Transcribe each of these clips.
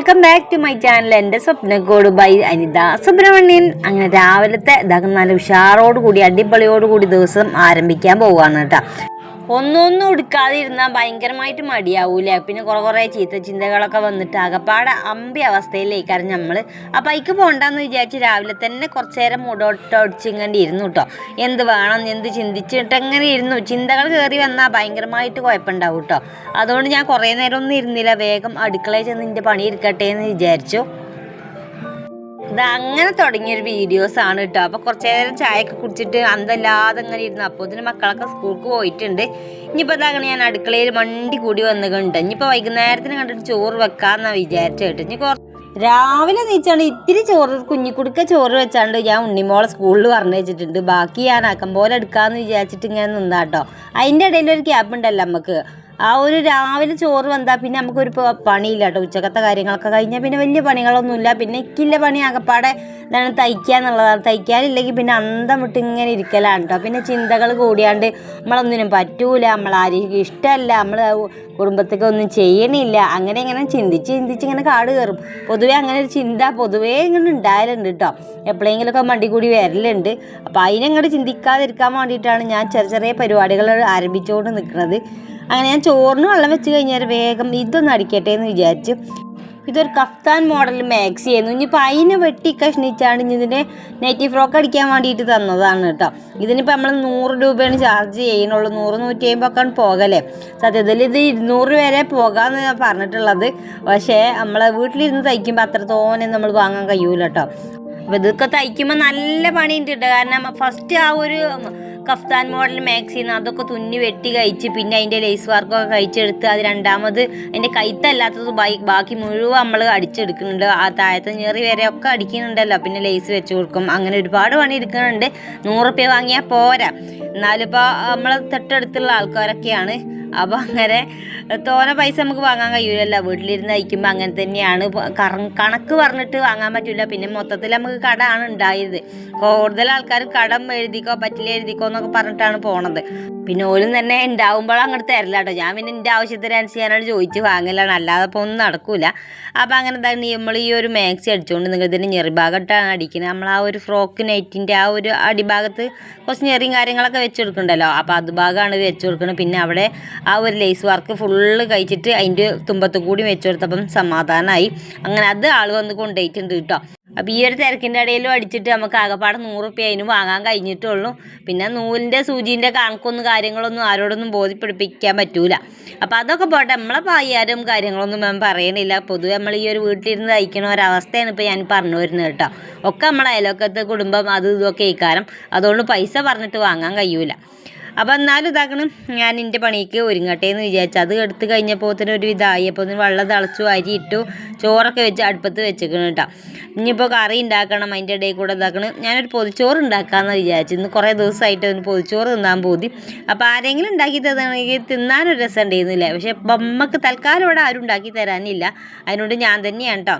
Welcome back to my channel എന്റെ സ്വപ്നക്കോട് by Anitha. Subramanian അങ്ങനെ രാവിലത്തെ ഇതാക്കുന്ന നല്ല ഉഷാറോടുകൂടി അടിപൊളിയോടുകൂടി അടിപൊളിയോട് കൂടി ദിവസം ആരംഭിക്കാൻ പോവുകയാണ് കേട്ടോ. ഒന്നൊന്നും ഉടുക്കാതിരുന്നാൽ ഭയങ്കരമായിട്ട് മടിയാവൂലേ? പിന്നെ കുറേ കുറേ ചീത്ത ചിന്തകളൊക്കെ വന്നിട്ട് ആകപ്പാടെ അമ്പി അവസ്ഥയിലേക്കാണ് നമ്മൾ ആ ബൈക്ക് പോകണ്ടെന്ന് വിചാരിച്ച് രാവിലെ തന്നെ കുറച്ച് നേരം മുടോട്ടൊടിച്ചിങ്ങനെ ഇരുന്നു കേട്ടോ എന്ത് വേണം എന്ത് ചിന്തിച്ചിട്ട് അങ്ങനെ ഇരുന്നു. ചിന്തകൾ കയറി വന്നാൽ ഭയങ്കരമായിട്ട് കുഴപ്പമുണ്ടാവും കേട്ടോ അതുകൊണ്ട് ഞാൻ കുറേ നേരം ഒന്നും ഇരുന്നില്ല. വേഗം അടുക്കളയിൽ ചെന്ന് നിന്റെ പണി ഇരിക്കട്ടെ എന്ന് വിചാരിച്ചു. ഇത് അങ്ങനെ തുടങ്ങിയൊരു വീഡിയോസ് ആണ് കേട്ടോ അപ്പോൾ കുറച്ച് നേരം ചായയൊക്കെ കുടിച്ചിട്ട് അന്തല്ലാതെ അങ്ങനെ ഇരുന്നു. അപ്പോൾ ഇതിന് മക്കളൊക്കെ സ്കൂൾക്ക് പോയിട്ടുണ്ട്. ഇനിയിപ്പോൾ ഇതാകണം ഞാൻ അടുക്കളയിൽ മണ്ടി കൂടി വന്നുകൊണ്ട് ഇനിയിപ്പോൾ വൈകുന്നേരത്തിന് കണ്ടിട്ട് ചോറ് വെക്കാമെന്നാണ് വിചാരിച്ചു കേട്ടോ. ഇനി കുറച്ച് രാവിലെ നീച്ചാണ്ട് ഇത്തിരി ചോറ് കുഞ്ഞിക്കുടുക്ക ചോറ് വെച്ചാണ്ട് ഞാൻ ഉണ്ണിമോളെ സ്കൂളിൽ പറഞ്ഞു വെച്ചിട്ടുണ്ട്. ബാക്കി ഞാൻ ആക്കം പോലെ എടുക്കാമെന്ന് വിചാരിച്ചിട്ട് ഇങ്ങനെ നിന്നാട്ടോ അതിന്റെ ഇടയിൽ ഒരു ക്യാബ് ഉണ്ടല്ലോ നമുക്ക് ആ ഒരു രാവിലെ ചോറ് വന്നാൽ പിന്നെ നമുക്കൊരു പണിയില്ല കേട്ടോ. ഉച്ചക്കത്തെ കാര്യങ്ങളൊക്കെ കഴിഞ്ഞാൽ പിന്നെ വലിയ പണികളൊന്നുമില്ല. പിന്നെ ഇക്കില്ല പണി ആകപ്പാടെ ഇതാണ് തയ്ക്കുക എന്നുള്ളതാണ്. തയ്ക്കാനില്ലെങ്കിൽ പിന്നെ അന്തം വിട്ട് ഇങ്ങനെ ഇരിക്കലാണ് കേട്ടോ. പിന്നെ ചിന്തകൾ കൂടിയാണ്ട് നമ്മളൊന്നിനും പറ്റൂല. നമ്മളാരും ഇഷ്ടമല്ല. നമ്മൾ കുടുംബത്തേക്ക് ഒന്നും ചെയ്യണില്ല. അങ്ങനെ ഇങ്ങനെ ചിന്തിച്ച് ചിന്തിച്ച് ഇങ്ങനെ കാട് കയറും. പൊതുവേ അങ്ങനെ ഒരു ചിന്ത പൊതുവേ ഇങ്ങനെ ഉണ്ടായാലുണ്ട് കേട്ടോ. എപ്പോഴെങ്കിലുമൊക്കെ മണ്ടി കൂടി വരലുണ്ട്. അപ്പോൾ അതിനങ്ങോട്ട് ചിന്തിക്കാതിരിക്കാൻ വേണ്ടിയിട്ടാണ് ഞാൻ ചെറിയ ചെറിയ പരിപാടികൾ ആരംഭിച്ചുകൊണ്ട് നിൽക്കുന്നത്. അങ്ങനെ ഞാൻ ചോറിന് വെള്ളം വെച്ച് കഴിഞ്ഞാൽ വേഗം ഇതൊന്ന് അടിക്കട്ടെ എന്ന് വിചാരിച്ചു. ഇതൊരു കഫ്താൻ മോഡൽ മാക്സി ആയിരുന്നു. ഇനിയിപ്പോൾ അതിനെ വെട്ടി കഷ്ണിച്ചാണ് ഇനി ഇതിന്റെ നെറ്റി ഫ്രോക്ക് അടിക്കാൻ വേണ്ടിയിട്ട് തന്നതാണ് കേട്ടോ. ഇതിനിപ്പോൾ നമ്മൾ നൂറ് രൂപയാണ് ചാർജ് ചെയ്യണുള്ളൂ നൂറ് നൂറ്റി അമ്പതൊക്കെയാണ് പോകലേ. സത്യത്തിൽ ഇത് ഇരുന്നൂറ് വരെ പോകാമെന്ന് ഞാൻ പറഞ്ഞിട്ടുള്ളത്. പക്ഷേ നമ്മളെ വീട്ടിലിരുന്ന് തയ്ക്കുമ്പോൾ അത്രത്തോനെ തോനെ നമ്മൾ വാങ്ങാൻ കഴിയൂല കേട്ടോ. അപ്പോൾ ഇതൊക്കെ തയ്ക്കുമ്പോൾ നല്ല പണിയുണ്ട് കേട്ടോ. കാരണം ഫസ്റ്റ് ആ ഒരു കഫ്താൻ മോഡൽ മാക്സിന്ന് അതൊക്കെ തുന്നി വെട്ടി കഴിച്ച് പിന്നെ അതിന്റെ ലേസ് വർക്കൊക്കെ കഴിച്ചെടുത്ത് അത് രണ്ടാമത് അതിന്റെ കൈത്തല്ലാത്തത് ബാക്കി മുഴുവൻ നമ്മൾ അടിച്ചെടുക്കുന്നുണ്ട്. ആ താഴത്തെ ഞെറി വരെ ഒക്കെ അടിക്കുന്നുണ്ടല്ലോ. പിന്നെ ലേസ് വെച്ച് കൊടുക്കും. അങ്ങനെ ഒരുപാട് പണി എടുക്കുന്നുണ്ട്. നൂറ് റുപ്യ വാങ്ങിയാൽ പോരാ എന്നാലിപ്പോൾ നമ്മളെ തൊട്ടടുത്തുള്ള ആൾക്കാരൊക്കെയാണ്. അപ്പോൾ അങ്ങനെ തോനെ പൈസ നമുക്ക് വാങ്ങാൻ കഴിയൂലല്ല. വീട്ടിലിരുന്ന് അയക്കുമ്പോൾ അങ്ങനെ തന്നെയാണ്. കണക്ക് പറഞ്ഞിട്ട് വാങ്ങാൻ പറ്റില്ല പിന്നെ മൊത്തത്തിൽ നമുക്ക് കട ആണ് ഉണ്ടായത്. കൂടുതൽ ആൾക്കാർ കടം എഴുതിക്കോ പറ്റില്ല എഴുതിക്കോ എന്നൊക്കെ പറഞ്ഞിട്ടാണ് പോണത്. പിന്നെ ഓലും തന്നെ ഉണ്ടാവുമ്പോൾ അങ്ങോട്ട് തരില്ല കേട്ടോ ഞാൻ പിന്നെ എന്റെ ആവശ്യത്തിനനുസരിച്ച് ഞാനോട് ചോദിച്ച് വാങ്ങലാണ്. അല്ലാതെ ഇപ്പോൾ ഒന്നും നടക്കൂല. അപ്പോൾ അങ്ങനെ തന്നെ നമ്മൾ ഈ ഒരു മാക്സി അടിച്ചുകൊണ്ട് നിങ്ങൾ ഇതിന് ഞെറിഭാഗത്താണ് അടിക്കുന്നത് നമ്മൾ ആ ഒരു ഫ്രോക്ക് നൈറ്റിന്റെ ആ ഒരു അടിഭാഗത്ത് കുറച്ച് ഞെറിയും കാര്യങ്ങളൊക്കെ വെച്ച് കൊടുക്കണ്ടല്ലോ അപ്പോൾ അത് ഭാഗമാണ് വെച്ച് കൊടുക്കുന്നത് പിന്നെ അവിടെ ആ ഒരു ലേസ് വർക്ക് ഫുള്ള് കഴിച്ചിട്ട് അതിന്റെ തുമ്പത്ത് കൂടി വെച്ചു കൊടുത്തപ്പം സമാധാനമായി. അങ്ങനെ അത് ആൾ വന്ന് കൊണ്ടുപോയിട്ടുണ്ട് കേട്ടോ. അപ്പോൾ ഈ ഒരു തിരക്കിന്റെ ഇടയിലും അടിച്ചിട്ട് നമുക്ക് ആകെപ്പാടെ റുപ്യ അതിന് വാങ്ങാൻ കഴിഞ്ഞിട്ടുള്ളൂ. പിന്നെ നൂലിന്റെ സൂചീന്റെ കണക്കൊന്നും കാര്യങ്ങളൊന്നും ആരോടൊന്നും ബോധ്യപ്പെടുപ്പിക്കാൻ പറ്റൂല. അപ്പോൾ അതൊക്കെ പോട്ടെ നമ്മളെ പായാരും കാര്യങ്ങളൊന്നും ഞാൻ പറയണില്ല. പൊതുവെ നമ്മൾ ഈ ഒരു വീട്ടിലിരുന്ന് തയ്ക്കണ ഒരവസ്ഥയാണ് ഇപ്പോൾ ഞാൻ പറഞ്ഞു വരുന്നത് കേട്ടോ. ഒക്കെ നമ്മളെ അയലോക്കത്തെ കുടുംബം അത് ഇതൊക്കെ ഇക്കാരം അതുകൊണ്ട് പൈസ പറഞ്ഞിട്ട് വാങ്ങാൻ കഴിയൂല. അപ്പോൾ എന്നാലും ഇതാക്കണം ഞാൻ എന്റെ പണിക്ക് ഒരുങ്ങട്ടെ എന്ന് വിചാരിച്ചു. അത് എടുത്തു കഴിഞ്ഞപ്പോൾ തന്നെ ഒരു ഇതായി അപ്പോൾ ഒന്ന് വെള്ളം തിളച്ചു അരി ഇട്ടു ചോറൊക്കെ വെച്ച് അടുപ്പത്ത് വെച്ചേക്കണം കേട്ടോ ഇനിയിപ്പോൾ കറി ഉണ്ടാക്കണം അതിന്റെ ഇടയിൽ കൂടെ ഇതാക്കണം. ഞാനൊരു പൊതിച്ചോറ് ഉണ്ടാക്കാമെന്ന് വിചാരിച്ചു. ഇന്ന് കുറേ ദിവസമായിട്ട് ഒന്ന് പൊതിച്ചോറ് തിന്നാൻ പോതി. അപ്പോൾ ആരെങ്കിലും ഉണ്ടാക്കി തന്നാണെങ്കിൽ തിന്നാനൊരു രസം ഉണ്ടായിരുന്നില്ല പക്ഷേ ബമ്മക്ക് തൽക്കാലം ഇവിടെ ആരും ഉണ്ടാക്കി തരാനില്ല. അതിനോട് ഞാൻ തന്നെയാണ് കേട്ടോ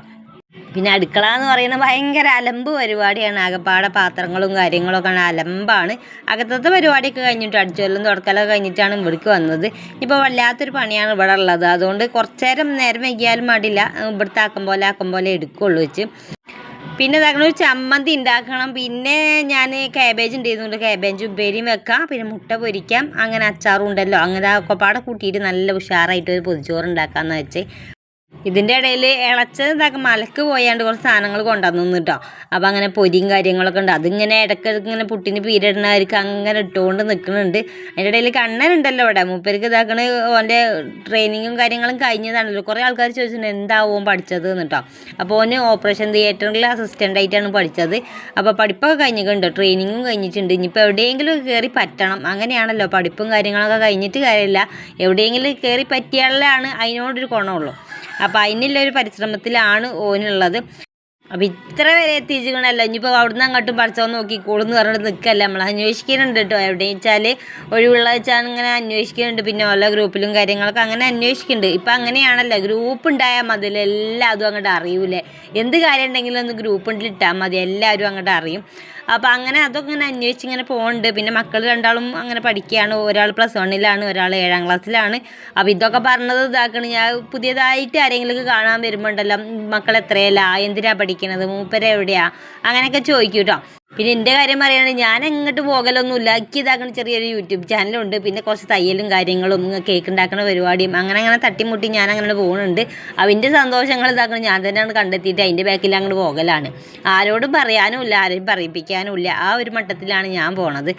പിന്നെ അടുക്കള എന്ന് പറയുന്ന ഭയങ്കര അലമ്പ് പരിപാടിയാണ്. ആകപ്പാടെ പാത്രങ്ങളും കാര്യങ്ങളൊക്കെ ആണ് അലമ്പാണ്. അകത്തത്തെ പരിപാടിയൊക്കെ കഴിഞ്ഞിട്ട് അടിച്ചുകൊല്ലും തുടക്കലൊക്കെ കഴിഞ്ഞിട്ടാണ് ഇവിടേക്ക് വന്നത്. ഇപ്പോൾ വല്ലാത്തൊരു പണിയാണ് ഇവിടെ ഉള്ളത്. അതുകൊണ്ട് കുറച്ചേരം നേരം വൈകിയാലും മടിയില്ല. ഇവിടുത്തെ ആക്കം പോലെ ആക്കം പോലെ എടുക്കുള്ളൂ വെച്ച്. പിന്നെ ഇതാക്കണം ഒരു ചമ്മന്തി ഉണ്ടാക്കണം. പിന്നെ ഞാൻ കാബേജ് ഉണ്ടായിരുന്നുണ്ട്. കാബേജ് ഉപ്പേരിയും വെക്കാം. പിന്നെ മുട്ട പൊരിക്കാം. അങ്ങനെ അച്ചാറും ഉണ്ടല്ലോ. അങ്ങനെ ആ കൊപ്പാടെ കൂട്ടിയിട്ട് നല്ല ഉഷാറായിട്ട് ഒരു പൊതിച്ചോറ് ഉണ്ടാക്കാമെന്ന് വെച്ച്. ഇതിന്റെ ഇടയിൽ ഇളച്ചത് ഇതാക്കി മലക്ക് പോയാണ്ട് കുറച്ച് സാധനങ്ങൾ കൊണ്ടുവന്നു കേട്ടോ അപ്പോൾ അങ്ങനെ പൊരിയും കാര്യങ്ങളൊക്കെ ഉണ്ട്. അതിങ്ങനെ ഇടയ്ക്ക് ഇങ്ങനെ പുട്ടിന് പീരിടുന്നവർക്ക് അങ്ങനെ ഇട്ടുകൊണ്ട് നിൽക്കുന്നുണ്ട് അതിന്റെ ഇടയിൽ കണ്ണനുണ്ടല്ലോ ഇവിടെ. മൂപ്പർക്ക് ഇതാക്കണ ഓന്റെ ട്രെയിനിങ്ങും കാര്യങ്ങളും കഴിഞ്ഞതാണല്ലോ. കുറേ ആൾക്കാർ ചോദിച്ചിട്ടുണ്ട് എന്താവും പഠിച്ചത് എന്നിട്ടോ. അപ്പോൾ ഓന് ഓപ്പറേഷൻ തിയേറ്ററിൽ അസിസ്റ്റന്റ് ആയിട്ടാണ് പഠിച്ചത്. അപ്പോൾ പഠിപ്പൊക്കെ കഴിഞ്ഞിട്ടുണ്ട്. ട്രെയിനിങ്ങും കഴിഞ്ഞിട്ടുണ്ട്. ഇനിയിപ്പോൾ എവിടെയെങ്കിലും കയറി പറ്റണം. അങ്ങനെയാണല്ലോ. പഠിപ്പും കാര്യങ്ങളൊക്കെ കഴിഞ്ഞിട്ട് കാര്യമില്ല. എവിടെയെങ്കിലും കയറി പറ്റിയാലാണ് അതിനോടൊരു ഗുണമുള്ളൂ. അപ്പോൾ അതിനുള്ള ഒരു പരിശ്രമത്തിലാണ് ഓനുള്ളത്. അപ്പം ഇത്ര വരെ എത്തിച്ചിരിക്കണല്ലോ. ഇനിയിപ്പോൾ അവിടുന്ന് അങ്ങോട്ടും പഠിച്ചോ നോക്കിക്കോളെന്ന് പറഞ്ഞിട്ട് നിൽക്കല്ല നമ്മൾ അന്വേഷിക്കുന്നുണ്ട് കേട്ടോ. എവിടെയെന്ന് വെച്ചാൽ ഒഴിവുള്ള വെച്ചാൽ ഇങ്ങനെ അന്വേഷിക്കുന്നുണ്ട് പിന്നെ ഓരോ ഗ്രൂപ്പിലും കാര്യങ്ങളൊക്കെ അങ്ങനെ അന്വേഷിക്കുന്നുണ്ട് ഇപ്പം അങ്ങനെയാണല്ലോ. ഗ്രൂപ്പ് ഉണ്ടായാൽ മതി. എല്ലാതും അങ്ങോട്ട് അറിയൂലേ എന്ത് കാര്യം ഉണ്ടെങ്കിലും ഒന്ന് ഗ്രൂപ്പിൽ ഇട്ടാൽ മതി. എല്ലാവരും അങ്ങോട്ട് അറിയും. അപ്പോൾ അങ്ങനെ അതൊക്കെ ഇങ്ങനെ അന്വേഷിച്ച് ഇങ്ങനെ പോകുന്നുണ്ട് പിന്നെ മക്കൾ രണ്ടാളും അങ്ങനെ പഠിക്കുകയാണ് ഒരാൾ പ്ലസ് വണ്ണിലാണ് ഒരാൾ ഏഴാം ക്ലാസ്സിലാണ്. അപ്പോൾ ഇതൊക്കെ പറഞ്ഞത് ഇതാക്കണം. ഞാൻ പുതിയതായിട്ട് ആരെങ്കിലും കാണാൻ വരുമ്പോണ്ടല്ലോ മക്കൾ എത്രയല്ല എന്തിനാണ് പഠിക്കണത്? മൂപ്പര എവിടെയാ? അങ്ങനെയൊക്കെ ചോദിക്കും കേട്ടോ പിന്നെ എന്റെ കാര്യം പറയുകയാണെങ്കിൽ ഞാൻ എങ്ങോട്ട് പോകലൊന്നുമില്ല. എനിക്ക് ഇതാക്കുന്ന ചെറിയൊരു യൂട്യൂബ് ചാനലുണ്ട് പിന്നെ കുറച്ച് തയ്യലും കാര്യങ്ങളും കേക്ക് ഉണ്ടാക്കുന്ന പരിപാടിയും അങ്ങനെ അങ്ങനെ തട്ടിമുട്ടി ഞാൻ അങ്ങനെ പോകുന്നുണ്ട് അതിന്റെ സന്തോഷങ്ങൾ ഇതാക്കണം ഞാൻ തന്നെയാണ് കണ്ടെത്തിയിട്ട് അതിന്റെ ബാക്കിൽ അങ്ങോട്ട് പോകലാണ്. ആരോടും പറയാനുമില്ല ആരെയും പറയിപ്പിക്കാനുമില്ല. ആ ഒരു മട്ടത്തിലാണ് ഞാൻ പോണത്.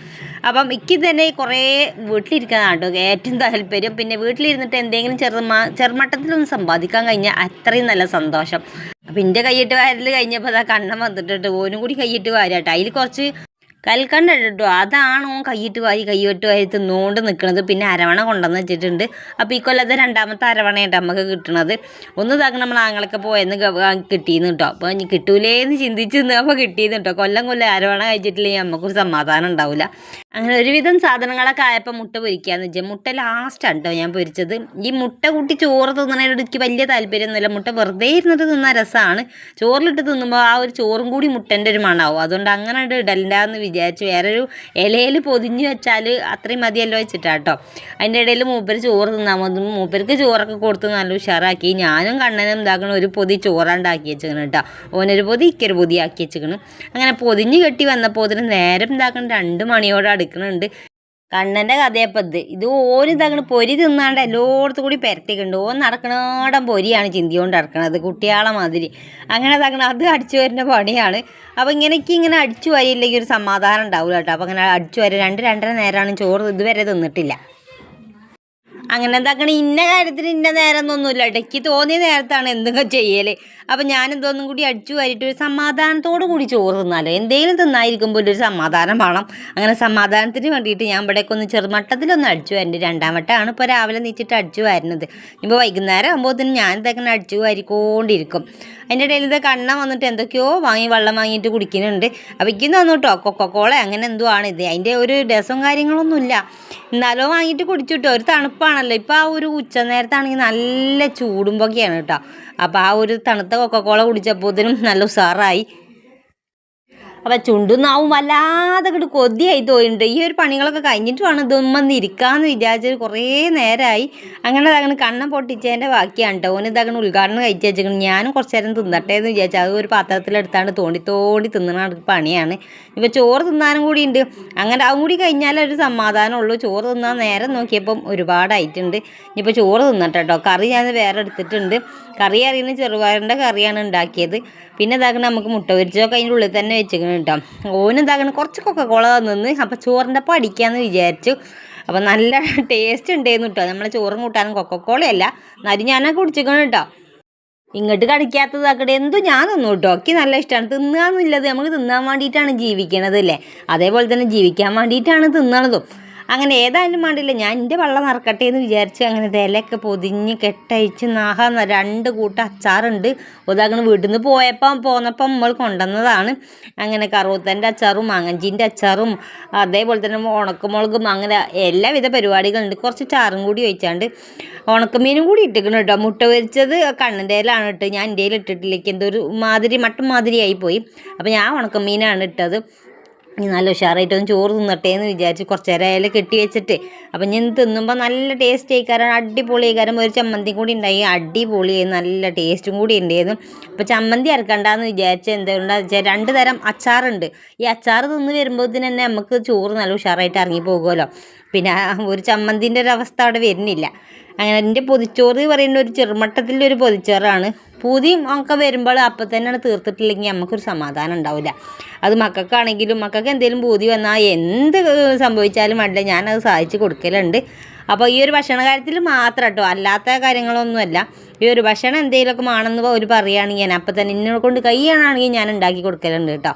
അപ്പം എനിക്ക് തന്നെ കുറേ വീട്ടിലിരിക്കുന്നതാണ് കേട്ടോ ഏറ്റവും താല്പര്യം. പിന്നെ വീട്ടിലിരുന്നിട്ട് എന്തെങ്കിലും ചെറുമ ചെറുമട്ടത്തിലൊന്ന് സമ്പാദിക്കാൻ കഴിഞ്ഞാൽ അത്രയും നല്ല സന്തോഷം. അപ്പം എന്റെ കൈയിട്ട് വാരൽ കഴിഞ്ഞപ്പോൾ അതാ കണ്ണം വന്നിട്ടിട്ട് ഓനും കൂടി കൈയിട്ട് വാരാട്ടോ. അതിൽ കുറച്ച് കൽക്കണ്ട കേട്ടോ അതാണ് ഓൻ കൈയിട്ട് കൈയിട്ട് വായി തിന്നുകൊണ്ട് നിൽക്കുന്നത് പിന്നെ അരവണ കൊണ്ടുവന്ന് വെച്ചിട്ടുണ്ട്. അപ്പോൾ ഈ കൊല്ലത്തെ രണ്ടാമത്തെ അരവണയായിട്ട് നമുക്ക് കിട്ടണത്. ഒന്ന് ഇതാക്കണം നമ്മൾ ആങ്ങളൊക്കെ പോയെന്ന് കിട്ടിയെന്ന് കേട്ടോ. അപ്പോൾ ഇനി കിട്ടൂലേന്ന് ചിന്തിച്ച് നിന്നപ്പോൾ കിട്ടിയെന്ന് കേട്ടോ. കൊല്ലം കൊല്ലം അരവണ കഴിച്ചിട്ടില്ലെങ്കിൽ നമുക്കൊരു സമാധാനം ഉണ്ടാവില്ല അങ്ങനെ ഒരുവിധം സാധനങ്ങളൊക്കെ ആയപ്പോൾ മുട്ട പൊരിക്കാന്ന് വെച്ചാൽ മുട്ട ലാസ്റ്റാണ് കേട്ടോ ഞാൻ പൊരിച്ചത്. ഈ മുട്ട കൂട്ടി ചോറ് തിന്നണതിനോട് എനിക്ക് വലിയ താല്പര്യമൊന്നുമില്ല. മുട്ട വെറുതെ ഇരുന്നിട്ട് തിന്ന രസമാണ് ചോറിലിട്ട് തിന്നുമ്പോൾ ആ ഒരു ചോറും കൂടി മുട്ടന്റെ ഒരു മണമാവും അതുകൊണ്ട് അങ്ങനെ ഇടണ്ടാന്ന് വിചാരിച്ചു വേറൊരു ഇലയിൽ പൊതിഞ്ഞ് വെച്ചാൽ അത്രയും മതിയല്ലോ വെച്ചിട്ടാട്ടോ. അതിന്റെ ഇടയിൽ മൂപ്പര് ചോറ് തിന്നാൽ മതി മൂപ്പർക്ക് ചോറൊക്കെ കൊടുത്ത് നല്ല ഉഷാറാക്കി. ഞാനും കണ്ണനും ഇതാക്കണം ഒരു പൊതി ചോറുണ്ടാക്കി വെച്ചിരിക്കണം കേട്ടോ ഓനൊരു പൊതി ഇക്കൊരു പൊതി ആക്കി വെച്ചിരിക്കണം. അങ്ങനെ പൊതിഞ്ഞ് കെട്ടി വന്നപ്പോൾ ഇതിന് നേരം ഇതാക്കണം രണ്ട് മണിയോടെ അടുക്കണുണ്ട്. കണ്ണന്റെ കഥയപ്പം ഇത്. ഇത് ഓന് ഇതങ്ങനെ പൊരി തിന്നാണ്ട് എല്ലായിടത്തും കൂടി പരത്തിക്കുണ്ട് ഓൻ നടക്കണോടം പൊരിയാണ് ചിന്തിയോണ്ട് നടക്കണത്. കുട്ടിയാളെ മാതിരി. അങ്ങനെ തകണ അത് അടിച്ചു വരുന്ന പണിയാണ്. അപ്പോൾ ഇങ്ങനെയൊക്കെ ഇങ്ങനെ അടിച്ചു വരിയില്ലെങ്കിൽ ഒരു സമാധാനം ഉണ്ടാവില്ല കേട്ടോ അപ്പോൾ അങ്ങനെ അടിച്ചു വരെ രണ്ട് രണ്ടര നേരമാണ് ചോറ് ഇതുവരെ തിന്നിട്ടില്ല. അങ്ങനെ എന്താക്കണം? ഇന്ന കാര്യത്തിന് ഇന്ന നേരം എന്നൊന്നുമില്ല ഇടയ്ക്ക് തോന്നിയ നേരത്താണ് എന്തൊക്കെ ചെയ്യൽ. അപ്പം ഞാൻ എന്തോന്നും കൂടി അടിച്ചു വരിട്ട് ഒരു സമാധാനത്തോടു കൂടി ചോറ് തിന്നാലോ. എന്തെങ്കിലും തിന്നായിരിക്കുമ്പോൾ ഒരു സമാധാനം വേണം. അങ്ങനെ സമാധാനത്തിന് വേണ്ടിയിട്ട് ഞാൻ ഇവിടേക്ക് ഒന്ന് ചെറുമട്ടത്തിലൊന്ന് അടിച്ചു വാരുന്നുണ്ട് രണ്ടാം വട്ടമാണ് ഇപ്പോൾ രാവിലെ നീച്ചിട്ട് അടിച്ചു വാരുന്നത്. ഇപ്പോൾ വൈകുന്നേരം ആകുമ്പോഴത്തേനും ഞാൻ ഇതൊക്കെ അടിച്ചു വാരിക്കൊണ്ടിരിക്കും. അതിന്റെ ഇടയിൽ ഇത് കണ്ണ വന്നിട്ട് എന്തൊക്കെയോ വാങ്ങി വെള്ളം വാങ്ങിയിട്ട് കുടിക്കുന്നുണ്ട്. അപ്പോൾ എനിക്ക് തന്നു കേട്ടോ കൊക്കക്കോള അങ്ങനെ എന്തോ ആണ് ഇത്? അതിന്റെ ഒരു രസവും കാര്യങ്ങളൊന്നുമില്ല. എന്നാലോ വാങ്ങിയിട്ട് കുടിച്ചു കേട്ടോ ഒരു തണുപ്പാണല്ലോ. ഇപ്പോൾ ആ ഒരു ഉച്ച നേരത്താണെങ്കിൽ നല്ല ചൂടുമ്പൊക്കെയാണ് കേട്ടോ അപ്പോൾ ആ ഒരു തണുത്ത കൊക്കക്കോള കുടിച്ചപ്പോഴത്തേനും നല്ല ഉഷാറായി അപ്പം ചുണ്ടുന്നാവും വല്ലാതെ കിട്ട് കൊതിയായി തോന്നിയിട്ടുണ്ട് ഈ ഒരു പണികളൊക്കെ കഴിഞ്ഞിട്ട് വേണം ഇതൊന്നും ഇരിക്കാമെന്ന് വിചാരിച്ചത്. കുറേ നേരമായി അങ്ങനെ അങ്ങനെ കണ്ണം പൊട്ടിച്ചതിന്റെ ബാക്കിയാണ് കേട്ടോ ഓന് ഇതങ്ങനെ ഉദ്ഘാടനം കഴിച്ച് വെച്ചിരിക്കണം ഞാനും കുറച്ച് നേരം തിന്നട്ടെ എന്ന് വിചാരിച്ചു. അത് ഒരു പാത്രത്തിലെടുത്താണ്ട് തോണ്ടി തോണ്ടി തിന്നണ പണിയാണ്. ഇപ്പൊ ചോറ് തിന്നാനും കൂടി ഉണ്ട്. അങ്ങനെ അതും കൂടി കഴിഞ്ഞാലേ ഒരു സമാധാനമുള്ളൂ ചോറ് തിന്നാൻ നേരം നോക്കിയപ്പം ഒരുപാടായിട്ടുണ്ട്. ഇനിയിപ്പോൾ ചോറ് തിന്നട്ടെ കേട്ടോ കറി ഞാൻ വേറെ എടുത്തിട്ടുണ്ട്. കറി അറിയുന്ന ചെറുപയറിന്റെ കറിയാണ് ഉണ്ടാക്കിയത്. പിന്നെ ഇതാക്കണം നമുക്ക് മുട്ട പൊരിച്ചതൊക്കെ അതിന്റെ ഉള്ളിൽ തന്നെ വെച്ചിരിക്കണം കേട്ടോ. ഓന് ഇതാക്കണം കുറച്ച് കൊക്കക്കോള തന്നു അപ്പോൾ ചോറിന്റെ അപ്പം അടിക്കാമെന്ന് വിചാരിച്ചു. അപ്പോൾ നല്ല ടേസ്റ്റ് ഉണ്ടായിരുന്നു കേട്ടോ. നമ്മൾ ചോറും കൂട്ടാനും കൊക്കക്കോളയല്ല എന്നാലും ഞാനൊക്കെ കുടിച്ചിരിക്കണം കേട്ടോ. ഇങ്ങോട്ട് കടിക്കാത്തത് അക്കടെ എന്തും ഞാൻ തിന്നു കേട്ടോ. ഒക്കെ നല്ല ഇഷ്ടമാണ് തിന്നാന്നുള്ളത് നമുക്ക് തിന്നാൻ വേണ്ടിയിട്ടാണ് ജീവിക്കണത് അല്ലേ? അതേപോലെ തന്നെ ജീവിക്കാൻ വേണ്ടിയിട്ടാണ് തിന്നണതും. അങ്ങനെ ഏതായാലും വേണ്ടില്ല ഞാൻ എന്റെ വെള്ളം നിറക്കട്ടെ എന്ന് വിചാരിച്ച് അങ്ങനെ ഇലയൊക്കെ പൊതിഞ്ഞ് കെട്ടഴിച്ച് നാഹ രണ്ട് കൂട്ടം അച്ചാറുണ്ട്. ഉദാഹരണം വീട്ടിൽ നിന്ന് പോയപ്പം പോന്നപ്പം നമ്മൾ കൊണ്ടുവന്നതാണ്. അങ്ങനെ കറുവത്തന്റെ അച്ചാറും മാങ്ങഞ്ചീന്റെ അച്ചാറും അതേപോലെ തന്നെ ഉണക്കമുളകും അങ്ങനെ എല്ലാവിധ പരിപാടികളുണ്ട്. കുറച്ച് ചാറും കൂടി ഒഴിച്ചാണ്ട് ഉണക്കമീനും കൂടി ഇട്ടിക്കണം കേട്ടോ. മുട്ട പൊരിച്ചത് കണ്ണിന്റെ ഇലാണ് ഇട്ട് ഞാൻ എന്റെ ഇട്ടിട്ടില്ലേക്ക് എന്തോ ഒരു മാതിരി മട്ടൻ മാതിരിയായി പോയി. അപ്പോൾ ഞാൻ ഉണക്കമീനാണ് ഇട്ടത്. നല്ല ഉഷാറായിട്ടൊന്ന് ചോറ് തിന്നട്ടെ എന്ന് വിചാരിച്ച് കുറച്ച് നേരം അതിൽ കെട്ടി വെച്ചിട്ട്. അപ്പം ഞാൻ തിന്നുമ്പോൾ നല്ല ടേസ്റ്റ് ആയിക്കാരം അടിപൊളി ആയിക്കാരം ഒരു ചമ്മന്തി കൂടി ഉണ്ടായി. അടിപൊളി നല്ല ടേസ്റ്റും കൂടി ഉണ്ടായിരുന്നു. അപ്പോൾ ചമ്മന്തി അരക്കണ്ടെന്ന് വിചാരിച്ച് എന്തുകൊണ്ടാണെന്ന് വെച്ചാൽ രണ്ട് തരം അച്ചാറുണ്ട്. ഈ അച്ചാർ തിന്ന് വരുമ്പോൾ തന്നെ നമുക്ക് ചോറ് നല്ല ഉഷാറായിട്ട് ഇറങ്ങി പോകുമല്ലോ. പിന്നെ ഒരു ചമ്മന്തിന്റെ ഒരു അവസ്ഥ അവിടെ വരുന്നില്ല. അങ്ങനെ എന്റെ പൊതിച്ചോറ് പറയുന്ന ഒരു ചെറുമട്ടത്തിന്റെ ഒരു പൊതിച്ചോറാണ്. പൂതിയും ഒക്കെ വരുമ്പോൾ അപ്പം തന്നെയാണ് തീർത്തിട്ടില്ലെങ്കിൽ നമുക്കൊരു സമാധാനം ഉണ്ടാവില്ല. അത് മക്കൾക്കാണെങ്കിലും മക്കൾക്ക് എന്തെങ്കിലും പൂതി വന്നാൽ എന്ത് സംഭവിച്ചാലും വേണ്ടില്ല. ഞാനത് സഹായിച്ച് കൊടുക്കലുണ്ട്. അപ്പോൾ ഈ ഒരു ഭക്ഷണ കാര്യത്തിൽ മാത്രം കേട്ടോ. അല്ലാത്ത കാര്യങ്ങളൊന്നുമല്ല. ഈ ഒരു ഭക്ഷണം എന്തെങ്കിലുമൊക്കെ ആണെന്ന് ഒരു പറയുകയാണെങ്കിൽ ഞാൻ അപ്പം തന്നെ എന്നെ കൊണ്ട് കൈയാണെങ്കിൽ ഞാൻ ഉണ്ടാക്കി കൊടുക്കലുണ്ട് കേട്ടോ.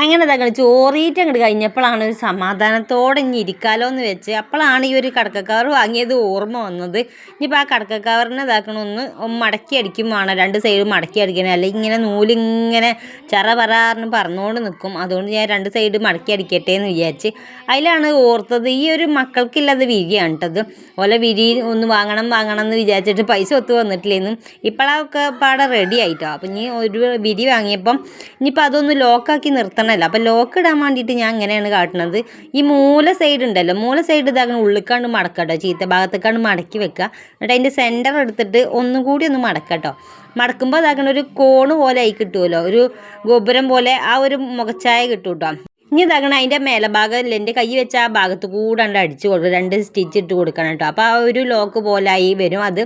അങ്ങനെ തങ്ങൾ ചോറിയിട്ട് അങ്ങോട്ട് കഴിഞ്ഞപ്പോഴാണ് ഒരു സമാധാനത്തോടെ ഇനി ഇരിക്കാലോ എന്ന് വെച്ച് അപ്പോഴാണ് ഈ ഒരു കടക്കക്കാർ വാങ്ങിയത് ഓർമ്മ വന്നത്. ഇനിയിപ്പോൾ ആ കടക്കക്കാറിനെ ഇതാക്കണമെന്ന് മടക്കി അടിക്കും വേണം രണ്ട് സൈഡും മടക്കി അടിക്കണം അല്ലെങ്കിൽ ഇങ്ങനെ നൂലിങ്ങനെ ചറ പറയാറിന് പറഞ്ഞുകൊണ്ട് നിൽക്കും അതുകൊണ്ട് ഞാൻ രണ്ട് സൈഡ് മടക്കി അടിക്കട്ടെ എന്ന് വിചാരിച്ച് അതിലാണ് ഓർത്തത്. ഈ ഒരു മക്കൾക്കില്ലാതെ വിരിയാണ് കേട്ടത് ഓല വിരി ഒന്ന് വാങ്ങണം വാങ്ങണം എന്ന് വിചാരിച്ചിട്ട് പൈസ ഒത്തു വന്നിട്ടില്ലെന്നും ഇപ്പോഴൊക്കെ പാടെ റെഡി ആയിട്ടോ. അപ്പം ഇനി ഒരു വിരി വാങ്ങിയപ്പം ഇനിയിപ്പോൾ അതൊന്ന് ലോക്കാക്കി നിർത്തണമല്ലോ അപ്പം ലോക്ക് ഇടാൻ വേണ്ടിയിട്ട് ഞാൻ ഇങ്ങനെയാണ് കാട്ടുന്നത് ഈ മൂല സൈഡ് ഉണ്ടല്ലോ മൂല സൈഡ് ഇതാകണം ഉള്ളിക്കാണ്ട് മടക്കട്ടോ. ചീത്ത ഭാഗത്തേക്കാണ്ട് മടക്കി വെക്കുക. എന്നിട്ട് അതിന്റെ സെന്റർ എടുത്തിട്ട് ഒന്നും കൂടി ഒന്ന് മടക്കട്ടോ. മടക്കുമ്പോൾ അതാകണ ഒരു കോണ് പോലെ ആയി കിട്ടുമല്ലോ ഒരു ഗോപുരം പോലെ ആ ഒരു മുഖച്ചായ കിട്ടും കേട്ടോ ഇനി ഇതാക്കണം അതിന്റെ മേലഭാഗം എന്റെ കൈ വെച്ച ആ ഭാഗത്ത് കൂടെ ഉണ്ട് അടിച്ച് കൊടുക്കും രണ്ട് സ്റ്റിച്ച് ഇട്ട് കൊടുക്കണം കേട്ടോ അപ്പോൾ ആ ഒരു ലോക്ക് പോലായി വരും അത്.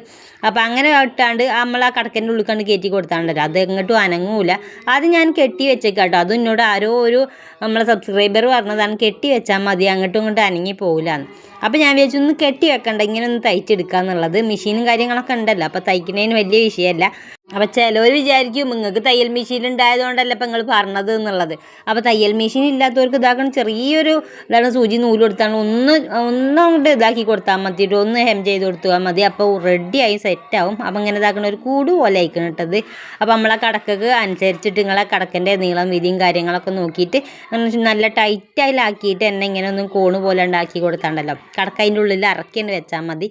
അപ്പോൾ അങ്ങനെ ഇട്ടാണ്ട് നമ്മൾ ആ കടക്കന്റെ ഉള്ളിൽ കണ്ട് കയറ്റി കൊടുത്താണ്ടല്ലോ അത് എങ്ങോട്ടും അനങ്ങൂല. അത് ഞാൻ കെട്ടി വെച്ചേക്കാം കേട്ടോ അത് എന്നോട് ആരോ ഒരു നമ്മളെ സബ്സ്ക്രൈബർ പറഞ്ഞതാണ് കെട്ടി വെച്ചാൽ മതി അങ്ങോട്ടും ഇങ്ങോട്ടും അനങ്ങി പോകില്ലാന്ന് അപ്പോൾ ഞാൻ വിചാരിച്ചു ഒന്ന് കെട്ടി വെക്കണ്ട ഇങ്ങനെ ഒന്ന് തയ്ച്ചെടുക്കുക എന്നുള്ളത് മെഷീനും കാര്യങ്ങളൊക്കെ ഉണ്ടല്ലോ അപ്പോൾ തയ്ക്കുന്നതിന് വലിയ വിഷയമല്ല. അപ്പോൾ ചിലവർ വിചാരിക്കും നിങ്ങൾക്ക് തയ്യൽ മെഷീൻ ഉണ്ടായതുകൊണ്ടല്ല ഇപ്പം നിങ്ങൾ പറഞ്ഞത് എന്നുള്ളത്. അപ്പോൾ തയ്യൽ മെഷീൻ ഇല്ലാത്തവർക്ക് ഇതാക്കണം. ചെറിയൊരു ഇതാണ് സൂചി നൂൽ കൊടുത്താണ്. ഒന്ന് ഒന്ന് അങ്ങോട്ട് ഇതാക്കി കൊടുത്താൽ മതിയിട്ട് ഒന്ന് ഹെം ചെയ്ത് കൊടുത്താൽ മതി. അപ്പോൾ റെഡിയായി സെറ്റാവും അപ്പോൾ ഇങ്ങനെ ഇതാക്കണ ഒരു കൂട് പോലെ അയക്കണം ഇട്ടത് അപ്പോൾ നമ്മളെ കടക്കക്ക് അനുസരിച്ചിട്ട് നിങ്ങളെ കടക്കന്റെ നീളം വീതിയും കാര്യങ്ങളൊക്കെ നോക്കിയിട്ട് നല്ല ടൈറ്റായിലാക്കിയിട്ട് എന്നെ ഇങ്ങനെ ഒന്ന് കോണ് പോലെ ഉണ്ടാക്കി കൊടുത്താണ്ടല്ലോ. കടക്ക അതിന്റെ ഉള്ളിൽ ഇറക്കി തന്നെ വെച്ചാൽ മതി.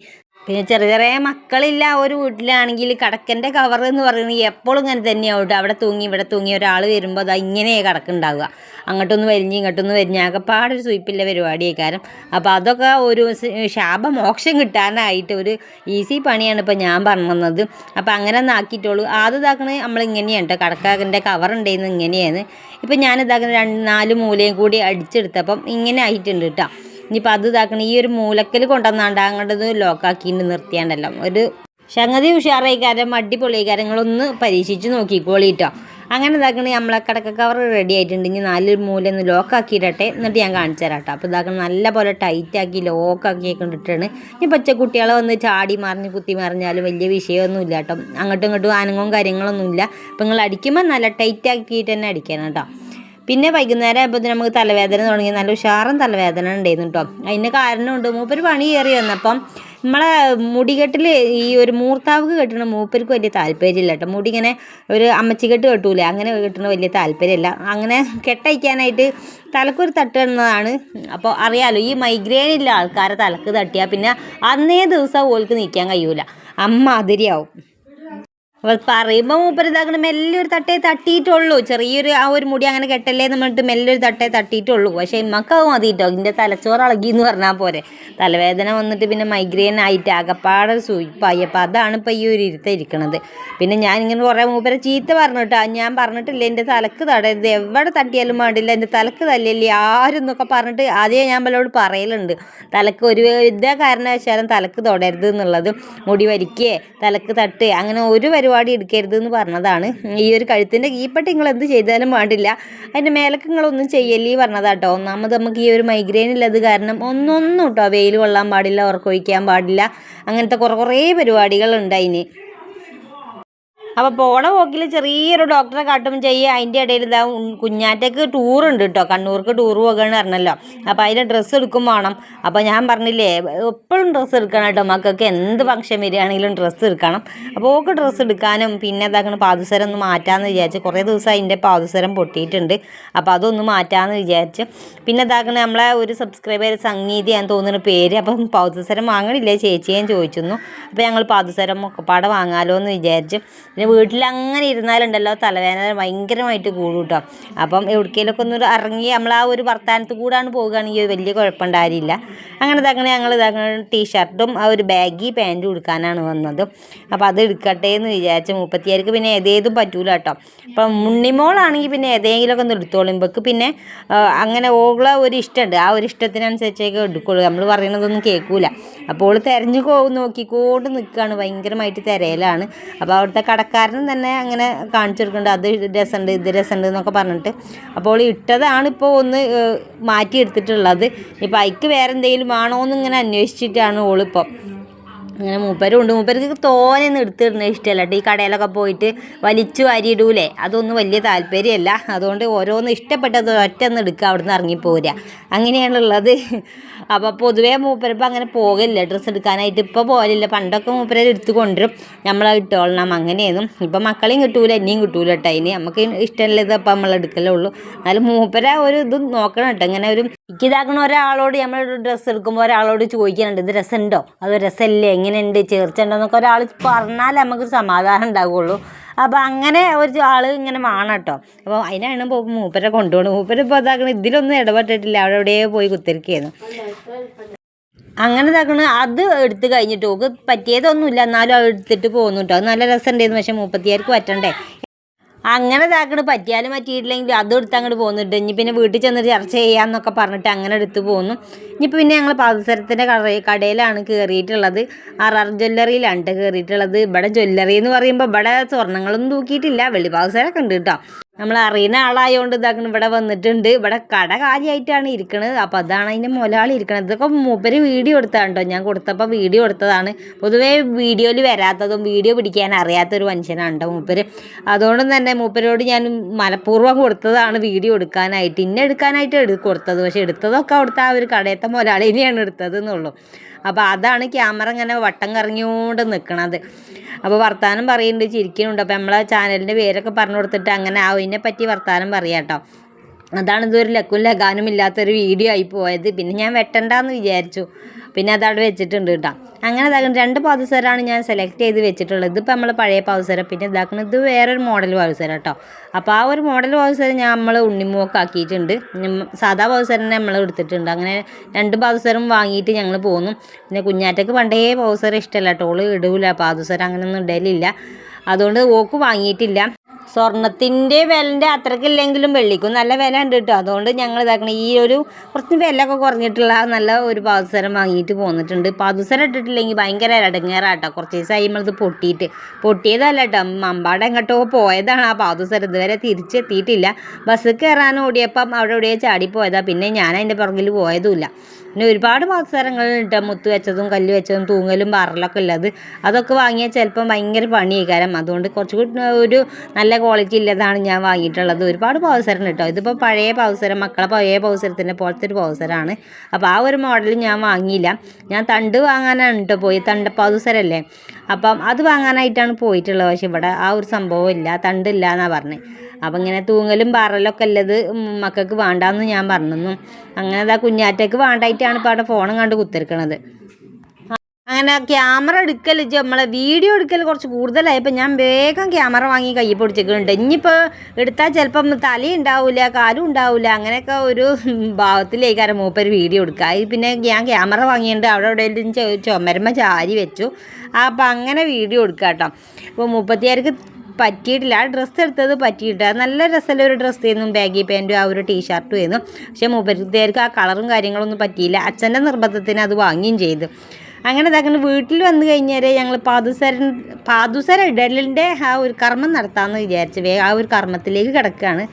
പിന്നെ ചെറിയ ചെറിയ മക്കളില്ല ഒരു വീട്ടിലാണെങ്കിൽ കടക്കന്റെ കവർ എന്ന് പറയുന്നത് എപ്പോഴും ഇങ്ങനെ തന്നെയാവും. അവിടെ തൂങ്ങി ഇവിടെ തൂങ്ങി ഒരാൾ വരുമ്പോൾ അതാ ഇങ്ങനെ കടക്കുണ്ടാവുക. അങ്ങോട്ടൊന്ന് വരിഞ്ഞ് ഇങ്ങോട്ടൊന്ന് വരിഞ്ഞ് ആകെപ്പാടൊരു സുയിപ്പില്ല പരിപാടിയായി കാരണം അപ്പോൾ അതൊക്കെ ഒരു ശാപ മോക്ഷം കിട്ടാനായിട്ട് ഒരു ഈസി പണിയാണ് ഇപ്പോൾ ഞാൻ പറഞ്ഞത് അപ്പോൾ അങ്ങനെ ഒന്ന് ആക്കിയിട്ടുള്ളൂ ആദ്യം ഇതാക്കണത് നമ്മളിങ്ങനെയാണ് കേട്ടോ. കടക്കാന്റെ കവർ ഉണ്ടായിരുന്നു ഇങ്ങനെയാണ്. ഇപ്പം ഞാൻ ഇതാക്കുന്ന രണ്ട് നാല് മൂലയും കൂടി അടിച്ചെടുത്തപ്പം ഇങ്ങനെ ആയിട്ടുണ്ട് കേട്ടോ. ഇനിയിപ്പോൾ അത് ഇതാക്കണം ഈ ഒരു മൂലക്കൽ കൊണ്ടുവന്നാണ്ട് അങ്ങോട്ടത് ലോക്കാക്കിയിട്ട് നിർത്തിയാണ്ടല്ലോ. ഒരു സംഗതി ഉഷാറായിക്കാരം അടിപൊളിക്കാരങ്ങളൊന്ന് പരീക്ഷിച്ച് നോക്കിക്കോളിട്ടോ അങ്ങനെ ഇതാക്കണ നമ്മളെ കടക്ക കവർ റെഡി ആയിട്ടുണ്ട്. ഇനി നാല് മൂല ഒന്ന് ലോക്കാക്കിയിടട്ടെ എന്നിട്ട് ഞാൻ കാണിച്ചു തരാം കേട്ടോ അപ്പോൾ ഇതാക്കണം നല്ല പോലെ ടൈറ്റാക്കി ലോക്കാക്കി കണ്ടിട്ടാണ് ഇനി പച്ച കുട്ടികളെ വന്ന് ചാടി മറിഞ്ഞ് കുത്തി മറിഞ്ഞാലും വലിയ വിഷയമൊന്നുമില്ല കേട്ടോ അങ്ങോട്ടും ഇങ്ങോട്ടും ആനങ്ങവും കാര്യങ്ങളൊന്നുമില്ല. അപ്പോൾ നിങ്ങൾ അടിക്കുമ്പോൾ നല്ല ടൈറ്റാക്കിയിട്ട് തന്നെ അടിക്കണം കേട്ടോ പിന്നെ വൈകുന്നേരം ആയപ്പോൾ നമുക്ക് തലവേദന തുടങ്ങി. നല്ല ഉഷാറും തലവേദന ഉണ്ടായിരുന്നു കേട്ടോ അതിന് കാരണമുണ്ട് മൂപ്പര് പണി കയറി വന്നപ്പം നമ്മളെ മുടികെട്ടിൽ ഈ ഒരു മൂർത്താവ് കെട്ടണ മൂപ്പർക്ക് വലിയ താല്പര്യമില്ല കേട്ടോ മുടി ഇങ്ങനെ ഒരു അമ്മച്ചിക്കെട്ട് കെട്ടൂലേ അങ്ങനെ കെട്ടണ വലിയ താല്പര്യമില്ല. അങ്ങനെ കെട്ടയക്കാനായിട്ട് തലക്കൊരു തട്ടുന്നതാണ് അപ്പോൾ അറിയാലോ ഈ മൈഗ്രെയിൻ ഇല്ല ആൾക്കാരെ തലക്ക് തട്ടിയാൽ പിന്നെ അന്നേ ദിവസം ഓൾക്ക് നിൽക്കാൻ കഴിയൂല. അമ്മ അതിരിയാവും അപ്പോൾ പറയുമ്പോൾ മൂപ്പര് മെല്ലെ ഒരു തട്ടേ തട്ടിയിട്ടുള്ളൂ. ചെറിയൊരു ആ ഒരു മുടി അങ്ങനെ കെട്ടല്ലേ പറഞ്ഞിട്ട് മെല്ലെ ഒരു തട്ടേ തട്ടിയിട്ടുള്ളൂ. പക്ഷേ ഇമ്മക്ക് അത് മതി കേട്ടോ. ഇതിന്റെ തലച്ചോറ് ഇളകി എന്ന് പറഞ്ഞാൽ പോരെ. തലവേദന വന്നിട്ട് പിന്നെ മൈഗ്രെയിൻ ആയിട്ട് ആകപ്പാടെ സൂയിപ്പായി. അപ്പോൾ അതാണ് ഇപ്പോൾ ഈ ഒരു ഇരുത്തം ഇരിക്കണത്. പിന്നെ ഞാൻ ഇങ്ങനെ കുറേ മൂപ്പരെ ചീത്ത പറഞ്ഞു ഞാൻ പറഞ്ഞിട്ടില്ല. എന്റെ തലക്ക് തടയരുത്. എവിടെ തട്ടിയാലും വേണ്ടില്ല. എന്റെ തലക്ക് തല്ലല്ലേ. ആരും എന്നൊക്കെ പറഞ്ഞിട്ട് ആദ്യം ഞാൻ പലരോട് പറയലുണ്ട്. തലക്ക് ഒരു ഇതേ കാരണവശാലും തലക്ക് തൊടരുത് എന്നുള്ളത് മുടി വരിക്കേ തലക്ക് തട്ട് അങ്ങനെ ഒരു പരിപാടി എടുക്കരുത് എന്ന് പറഞ്ഞതാണ്. ഈ ഒരു കഴുത്തിന്റെ കീപ്പട്ട് നിങ്ങൾ എന്ത് ചെയ്താലും പാടില്ല അതിന്റെ മേലക്ക് നിങ്ങളൊന്നും ചെയ്യല്ലേ പറഞ്ഞതാട്ടോ. ഒന്നാമത് നമുക്ക് ഈ ഒരു മൈഗ്രെയിൻ ഉള്ളത് കാരണം ഒന്നൊന്നും കേട്ടോ വെയിൽ കൊള്ളാൻ പാടില്ല ഉറക്കൊഴിക്കാൻ പാടില്ല. അങ്ങനത്തെ കുറേ കുറേ പരിപാടികളുണ്ട് അതിന്. അപ്പോൾ പോണ പോക്കിൽ ചെറിയൊരു ഡോക്ടറെ കാട്ടും ചെയ്യുക അതിന്റെ ഇടയിൽ ഇതാ ടൂർ ടൂറുണ്ട് കേട്ടോ കണ്ണൂർക്ക് ടൂർ പോകണമെന്ന് പറഞ്ഞല്ലോ. അപ്പോൾ അതിന്റെ ഡ്രസ്സ് എടുക്കും വേണം. അപ്പോൾ ഞാൻ പറഞ്ഞില്ലേ എപ്പോഴും ഡ്രസ്സ് എടുക്കണം കേട്ടോ മക്കൾക്ക് എന്ത് ഫംഗ്ഷൻ വരികയാണെങ്കിലും ഡ്രസ്സ് എടുക്കണം. അപ്പോൾ ഓക്ക് ഡ്രസ്സ് എടുക്കാനും പിന്നെ ഇതാക്കണം പാദസരം ഒന്ന് മാറ്റാമെന്ന് വിചാരിച്ച് കുറേ ദിവസം അതിന്റെ പാദസരം പൊട്ടിയിട്ടുണ്ട്. അപ്പോൾ അതൊന്ന് മാറ്റാമെന്ന് വിചാരിച്ച്. പിന്നെ ഇതാക്കണ നമ്മളെ ഒരു സബ്സ്ക്രൈബർ സംഗീതി ഞാൻ തോന്നുന്ന പേര്. അപ്പം പാദസരം വാങ്ങണില്ലേ ചേച്ചിയെ ചോദിച്ചു അപ്പോൾ ഞങ്ങൾ പാദസരം ഒക്കെ പാടെ വാങ്ങാലോ എന്ന് വിചാരിച്ച്. പിന്നെ വീട്ടിൽ അങ്ങനെ ഇരുന്നാലുണ്ടല്ലോ തലവേദന ഭയങ്കരമായിട്ട് കൂടും കേട്ടോ അപ്പം എവിടേക്കെങ്കിലുമൊക്കെ ഒന്ന് ഇറങ്ങി നമ്മൾ ആ ഒരു വർത്താനത്ത് കൂടാണ് പോകുകയാണെങ്കിൽ വലിയ കുഴപ്പമുണ്ടായിരില്ല അങ്ങനെ ഇതങ്ങനെ ഞങ്ങൾ ഇതങ്ങനെ ടീഷർട്ടും ആ ഒരു ബാഗി പാന്റും എടുക്കാനാണ് വന്നത്. അപ്പോൾ അത് എടുക്കട്ടെ എന്ന് വിചാരിച്ച മുപ്പത്തിയാർക്ക് പിന്നെ ഏതേതും പറ്റൂല കേട്ടോ അപ്പം മുണ്ണിമോളാണെങ്കിൽ പിന്നെ ഏതെങ്കിലുമൊക്കെ ഒന്ന് എടുത്തോളും. ഇവക്ക് പിന്നെ അങ്ങനെ ഓള ഒരു ഇഷ്ടമുണ്ട്. ആ ഒരു ഇഷ്ടത്തിനനുസരിച്ചൊക്കെ എടുക്കുള്ളൂ. നമ്മൾ പറയണതൊന്നും കേൾക്കൂല. അപ്പോൾ ഓൾ തിരഞ്ഞു നോക്കിക്കൊണ്ട് നിൽക്കുകയാണ്. ഭയങ്കരമായിട്ട് തിരയിലാണ്. അപ്പോൾ അവിടുത്തെ കടക്കാരനും തന്നെ അങ്ങനെ കാണിച്ചു കൊടുക്കുന്നുണ്ട് അത് രസമുണ്ട് ഇത് രസമുണ്ട് എന്നൊക്കെ പറഞ്ഞിട്ട്. അപ്പോൾ ഇട്ടതാണ് ഇപ്പോൾ ഒന്ന് മാറ്റിയെടുത്തിട്ടുള്ളത്. മാറ്റി എടുത്തിട്ടുള്ളത് ഇപ്പം അതിക്ക് വേറെ എന്തെങ്കിലും ആണോ ഇങ്ങനെ അന്വേഷിച്ചിട്ടാണ് ഓളിപ്പം അങ്ങനെ മൂപ്പരും ഉണ്ട് മൂപ്പർക്ക് തോനെയൊന്നും എടുത്തിടുന്നത് ഇഷ്ടമല്ല കേട്ടോ ഈ കടയിലൊക്കെ പോയിട്ട് വലിച്ചു വാരിയിടൂലേ? അതൊന്നും വലിയ താല്പര്യമല്ല. അതുകൊണ്ട് ഓരോന്ന് ഇഷ്ടപ്പെട്ടത് ഒറ്റന്ന് എടുക്കുക അവിടെ നിന്ന് ഇറങ്ങിപ്പോരുക അങ്ങനെയാണുള്ളത് അപ്പോൾ പൊതുവേ മൂപ്പരപ്പം അങ്ങനെ പോകില്ല ഡ്രസ്സ് എടുക്കാനായിട്ട് ഇപ്പോൾ പോകലില്ല. പണ്ടൊക്കെ മൂപ്പരെ എടുത്ത് കൊണ്ടുവരും. നമ്മളെ ഇട്ടോളണം. അങ്ങനെയായിരുന്നു. ഇപ്പം മക്കളെയും കിട്ടൂല എന്നെയും കിട്ടൂല കേട്ടോ. അതിന് നമുക്ക് ഇഷ്ടമല്ലത് അപ്പം നമ്മൾ എടുക്കലേ ഉള്ളൂ. എന്നാലും മൂപ്പര ഒരു ഇത് നോക്കണം കേട്ടോ. ഇങ്ങനെ ഒരു ഇതാക്കണ ഒരാളോട് നമ്മൾ ഡ്രസ്സ് എടുക്കുമ്പോൾ ഒരാളോട് ചോദിക്കാനുണ്ട് ഇത് രസമുണ്ടോ? അത് രസമല്ലേ? എങ്ങനെയുണ്ട്? ചേർച്ചയുണ്ടോ എന്നൊക്കെ ഒരാൾ പറഞ്ഞാലേ നമുക്കൊരു സമാധാനം ഉണ്ടാവുകയുള്ളൂ അപ്പോൾ അങ്ങനെ ഒരു ആൾ ഇങ്ങനെ വേണം കേട്ടോ അപ്പോൾ അതിനാണ് ഇപ്പോൾ മൂപ്പരെ കൊണ്ടുപോകണം മൂപ്പര് ഇപ്പോൾ ഇതാക്കണ ഇതിലൊന്നും ഇടപെട്ടിട്ടില്ല. അവിടെ എവിടെയോ പോയി കുത്തിരിക്കുകയായിരുന്നു അങ്ങനെ ഇതാക്കണ. അത് എടുത്ത് കഴിഞ്ഞിട്ട് ഓക്ക് പറ്റിയതൊന്നുമില്ല. എന്നാലും അത് എടുത്തിട്ട് പോകുന്നു കേട്ടോ അത് നല്ല രസമുണ്ടായിരുന്നു പക്ഷേ മുപ്പത്തിയാർക്ക് പറ്റണ്ടേ? അങ്ങനെ ഇതാക്കണ് പറ്റിയാലും പറ്റിയിട്ടില്ലെങ്കിൽ അതും എടുത്ത് അങ്ങോട്ട് പോകുന്നുണ്ട് ഇനി പിന്നെ വീട്ടിൽ ചെന്ന് ചർച്ച ചെയ്യാമെന്നൊക്കെ പറഞ്ഞിട്ട് അങ്ങനെ എടുത്ത് പോന്നു. ഇനിയിപ്പോൾ പിന്നെ ഞങ്ങൾ പാദസരത്തിന്റെ കട കടയിലാണ് കയറിയിട്ടുള്ളത് ആർ ജ്വല്ലറിയിലാണ് കേട്ടോ കയറിയിട്ടുള്ളത് ഇവിടെ ജ്വല്ലറി എന്ന് പറയുമ്പോൾ ഇവിടെ സ്വർണങ്ങളൊന്നും തൂക്കിയിട്ടില്ല. വെള്ളി പാദസരമൊക്കെ ഉണ്ട് കേട്ടോ. നമ്മൾ അറിയുന്ന ആളായതുകൊണ്ട് ഇതാക്കണം ഇവിടെ വന്നിട്ടുണ്ട്. ഇവിടെ കട കാലിയായിട്ടാണ് ഇരിക്കുന്നത് അപ്പോൾ അതാണ് അതിന്റെ മുലാളി ഇരിക്കുന്നത് ഇതൊക്കെ മൂപ്പര് വീഡിയോ എടുത്താണ് കേട്ടോ ഞാൻ കൊടുത്തപ്പോൾ വീഡിയോ എടുത്തതാണ്. പൊതുവേ വീഡിയോയിൽ വരാത്തതും വീഡിയോ പിടിക്കാൻ അറിയാത്തൊരു മനുഷ്യനാണ് കേട്ടോ മൂപ്പര്. അതുകൊണ്ട് തന്നെ മൂപ്പരോട് ഞാൻ മനഃപൂർവം കൊടുത്തതാണ് വീഡിയോ എടുക്കാനായിട്ട്. ഇന്നെടുക്കാനായിട്ട് എടു കൊടുത്തത്. പക്ഷേ എടുത്തതൊക്കെ അവിടുത്തെ ആ ഒരു കടയത്തെ മുലാളിനെയാണ് എടുത്തത് എന്നുള്ളൂ. അപ്പോൾ അതാണ് ക്യാമറ ഇങ്ങനെ വട്ടം കറങ്ങിയോണ്ട് നിൽക്കണത് അപ്പോൾ വർത്താനം പറയുന്നുണ്ട് ചിരിക്കുന്നുണ്ട് അപ്പോൾ നമ്മളെ ചാനലിന്റെ പേരൊക്കെ പറഞ്ഞു കൊടുത്തിട്ട് അങ്ങനെ അതിനെ പറ്റി വർത്താനം പറയാം അതാണ് ഇതൊരു ലക്കും ലഗാനും ഇല്ലാത്തൊരു വീഡിയോ ആയി പോയത്. പിന്നെ ഞാൻ വെട്ടണ്ടെന്ന് വിചാരിച്ചു. പിന്നെ അതവിടെ വെച്ചിട്ടുണ്ട് കേട്ടോ. അങ്ങനെ ഇതാക്കുന്നത് രണ്ട് പൗസറാണ് ഞാൻ സെലക്ട് ചെയ്ത് വെച്ചിട്ടുള്ളത്. ഇതിപ്പോൾ നമ്മൾ പഴയ പാദസരം പിന്നെ ഇതാക്കുന്നത് ഇത് വേറൊരു മോഡൽ പാദസരം കേട്ടോ. അപ്പോൾ ആ ഒരു മോഡൽ പാദസരം ഞാൻ നമ്മൾ ഉണ്ണിമൂക്കാക്കിയിട്ടുണ്ട് സാധാ പൗസറിനെ നമ്മൾ എടുത്തിട്ടുണ്ട്. അങ്ങനെ രണ്ട് പൗസറും വാങ്ങിയിട്ട് ഞങ്ങൾ പോന്നു. പിന്നെ കുഞ്ഞാറ്റക്ക് പണ്ടേ പാദസരം ഇഷ്ടമല്ല കേട്ടോ. ഓൾ ഇടൂല. പാദസരം അങ്ങനെയൊന്നും ഇടലില്ല. അതുകൊണ്ട് ഓക്ക് വാങ്ങിയിട്ടില്ല. സ്വർണത്തിന്റെ വിലന്റെ അത്രക്കില്ലെങ്കിലും വെള്ളിക്കും നല്ല വില ഉണ്ട് കേട്ടോ. അതുകൊണ്ട് ഞങ്ങൾ ഇതാക്കണം ഈ ഒരു കുറച്ച് വിലയൊക്കെ കുറഞ്ഞിട്ടുള്ള നല്ല ഒരു പാദസരം വാങ്ങിയിട്ട് പോന്നിട്ടുണ്ട്. പാദസരം ഇട്ടിട്ടില്ലെങ്കിൽ ഭയങ്കര ഇടങ്ങേറാട്ടോ കുറച്ച് ദിവസം കഴിയുമ്പോൾ ഇത് പൊട്ടിയിട്ട്. പൊട്ടിയതല്ല കേട്ടോ. മമ്പാടെ എങ്ങോട്ടോ പോയതാണ്. ആ പാദസരം ഇതുവരെ തിരിച്ചെത്തിയിട്ടില്ല. ബസ് കയറാൻ ഓടിയപ്പം അവിടെ എവിടെയോ ചാടിപ്പോയതാണ് പിന്നെ ഞാൻ അതിന്റെ പുറകിൽ പോയതുമില്ല. പിന്നെ ഒരുപാട് മത്സരങ്ങളുണ്ട്. മുത്ത് വെച്ചതും കല്ല് വെച്ചതും തൂങ്ങലും പറലൊക്കെ ഉള്ളത്. അതൊക്കെ വാങ്ങിയാൽ ചിലപ്പം ഭയങ്കര കാരണം അതുകൊണ്ട് കുറച്ചുകൂടി ഒരു നല്ല ക്വാളിറ്റി ഇല്ലതാണ് ഞാൻ വാങ്ങിയിട്ടുള്ളത്. ഒരുപാട് പൗസരം കേട്ടോ ഇതിപ്പോൾ പഴയ പൗസരം മക്കളെ പഴയ പൗസരത്തിന്റെ പോലത്തെ ഒരു പൗസരമാണ് അപ്പോൾ ആ ഒരു മോഡൽ ഞാൻ വാങ്ങിയില്ല. ഞാൻ തണ്ട് വാങ്ങാനാണ് കേട്ടോ പോയി. തണ്ട പൗസരല്ലേ അപ്പം അത് വാങ്ങാനായിട്ടാണ് പോയിട്ടുള്ളത്. പക്ഷേ ഇവിടെ ആ ഒരു സംഭവം ഇല്ല. തണ്ടില്ല എന്നാണ് പറഞ്ഞത് അപ്പം ഇങ്ങനെ തൂങ്ങലും പാറലൊക്കെ ഉള്ളത് മക്കൾക്ക് വേണ്ടാന്ന് ഞാൻ പറഞ്ഞു അങ്ങനെ അതാ കുഞ്ഞാറ്റയ്ക്ക് വേണ്ടായിട്ടാണ് ഇപ്പോൾ അവിടെ ഫോണും കണ്ട് കുത്തിരിക്കണത്. അങ്ങനെ ക്യാമറ എടുക്കൽ നമ്മളെ വീഡിയോ എടുക്കൽ കുറച്ച് കൂടുതലായപ്പോൾ ഞാൻ വേഗം ക്യാമറ വാങ്ങി കൈ പൊടിച്ചിട്ടുണ്ട്. ഇനിയിപ്പോൾ എടുത്താൽ ചിലപ്പം തല ഉണ്ടാവില്ല കാലും ഉണ്ടാവില്ല അങ്ങനെയൊക്കെ ഒരു ഭാവത്തിലേക്കാരം മൂപ്പർ വീഡിയോ എടുക്കുക പിന്നെ ഞാൻ ക്യാമറ വാങ്ങിയിട്ട് അവിടെ എവിടെയെങ്കിലും ചുമരമ്മ ചാരി വെച്ചു. അപ്പം അങ്ങനെ വീഡിയോ എടുക്കാം കേട്ടോ അപ്പോൾ മുപ്പത്തിയാർക്ക് പറ്റിയിട്ടില്ല. ആ ഡ്രസ്സ് എടുത്തത് പറ്റിയിട്ട് നല്ല രസമുള്ള ഒരു ഡ്രസ്സ് ആയിരുന്നു ബാഗി പാന്റും ആ ഒരു ടീഷർട്ടും ആയിരുന്നു. പക്ഷേ മുപ്പത്തിയാർക്ക് ആ കളറും കാര്യങ്ങളൊന്നും പറ്റിയില്ല. അച്ഛന്റെ നിർബന്ധത്തിന് അത് വാങ്ങുകയും ചെയ്തു. അങ്ങനെ ഇതാക്കുന്ന വീട്ടിൽ വന്നു കഴിഞ്ഞാൽ ഞങ്ങൾ പാദുസരൻ പാദുസര ഇടലിന്റെ ആ ഒരു കർമ്മം നടത്താമെന്ന് വിചാരിച്ചു ആ ഒരു കർമ്മത്തിലേക്ക് കിടക്കുകയാണ്.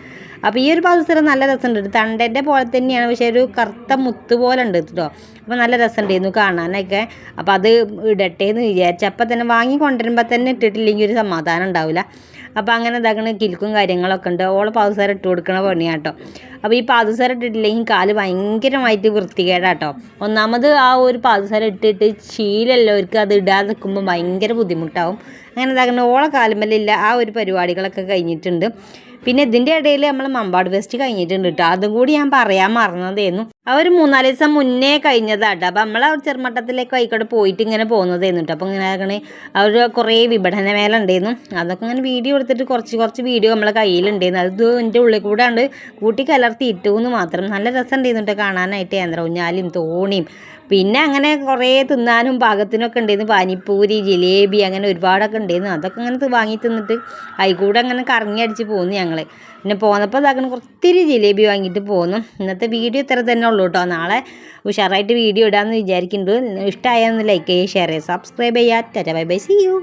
അപ്പോൾ ഈ ഒരു പാദസരം നല്ല രസമുണ്ട്. തണ്ടന്റെ പോലെ തന്നെയാണ്. പക്ഷേ ഒരു കറുത്ത മുത്ത് പോലെ ഉണ്ട് കേട്ടോ അപ്പോൾ നല്ല രസമുണ്ടായിരുന്നു കാണാനൊക്കെ. അപ്പോൾ അത് ഇടട്ടെ എന്ന് വിചാരിച്ചു. അപ്പോൾ തന്നെ വാങ്ങി കൊണ്ടുവരുമ്പോൾ തന്നെ ഇട്ടിട്ടില്ലെങ്കിൽ ഒരു സമാധാനം ഉണ്ടാവില്ല അപ്പോൾ അങ്ങനെ ഇതാക്കണ കിൽക്കും കാര്യങ്ങളൊക്കെ ഉണ്ട്. ഓളെ പാദസരം ഇട്ട് കൊടുക്കണ പണിയാട്ടോ. അപ്പോൾ ഈ പാദസരം ഇട്ടിട്ടില്ലെങ്കിൽ കാൽ ഭയങ്കരമായിട്ട് വൃത്തികേടാട്ടോ. ഒന്നാമത് ആ ഒരു പാദസരം ഇട്ടിട്ട് ശീലമുള്ളവർക്ക് അത് ഇടാതെ നിൽക്കുമ്പോൾ ഭയങ്കര ബുദ്ധിമുട്ടാവും. അങ്ങനെ ഇതാക്കണ ഓളെ കാലുമല്ലില്ല ആ ഒരു പരിപാടികളൊക്കെ കഴിഞ്ഞിട്ടുണ്ട്. പിന്നെ ഇതിന്റെ ഇടയിൽ നമ്മൾ മമ്പാട് ഫെസ്റ്റ് കഴിഞ്ഞിട്ടുണ്ട് കേട്ടോ അതും കൂടി ഞാൻ പറയാൻ മറന്നതായിരുന്നു ആ ഒരു മൂന്നാൽ ദിവസം മുന്നേ കഴിഞ്ഞതാട്ടോ. അപ്പം നമ്മൾ ആ ചെറുമട്ടത്തിലേക്ക് ആയിക്കോട്ടെ പോയിട്ട് ഇങ്ങനെ പോകുന്നതായിരുന്നു കേട്ടോ അപ്പോൾ ഇങ്ങനെ ആകണേ അവർ കുറേ വിപണന മേല ഉണ്ടായിരുന്നു അതൊക്കെ ഇങ്ങനെ വീഡിയോ എടുത്തിട്ട് കുറച്ച് കുറച്ച് വീഡിയോ നമ്മളെ കയ്യിലുണ്ടായിരുന്നു അത് എന്റെ ഉള്ളിൽ കൂടെ ഉണ്ട് കൂട്ടി കലർത്തി ഇട്ടു എന്ന് മാത്രം. നല്ല രസം ഉണ്ടായിരുന്നു കേട്ടോ കാണാനായിട്ട്. യന്ത്ര ഊഞ്ഞാലും തോണിയും പിന്നെ അങ്ങനെ കുറേ തിന്നാനും പാകത്തിനൊക്കെ ഉണ്ടായിരുന്നു പാനിപ്പൂരി ജിലേബി അങ്ങനെ ഒരുപാടൊക്കെ ഉണ്ടായിരുന്നു അതൊക്കെ അങ്ങനെ വാങ്ങി തിന്നിട്ട് അതിൽ അങ്ങനെ കറങ്ങി അടിച്ച് പോന്നു ഞങ്ങൾ പിന്നെ പോന്നപ്പോൾ അതങ്ങനെ ഒത്തിരി ജിലേബി വാങ്ങിയിട്ട് പോന്നു. ഇന്നത്തെ വീഡിയോ ഇത്ര തന്നെ ഉള്ളൂ കേട്ടോ നാളെ ഉഷാറായിട്ട് വീഡിയോ ഇടാമെന്ന് വിചാരിക്കുന്നുണ്ട്. ഇഷ്ടമായെന്ന് ലൈക്ക് ചെയ്യുക ഷെയർ ചെയ്യുക സബ്സ്ക്രൈബ് ചെയ്യുക. Tata bye bye see you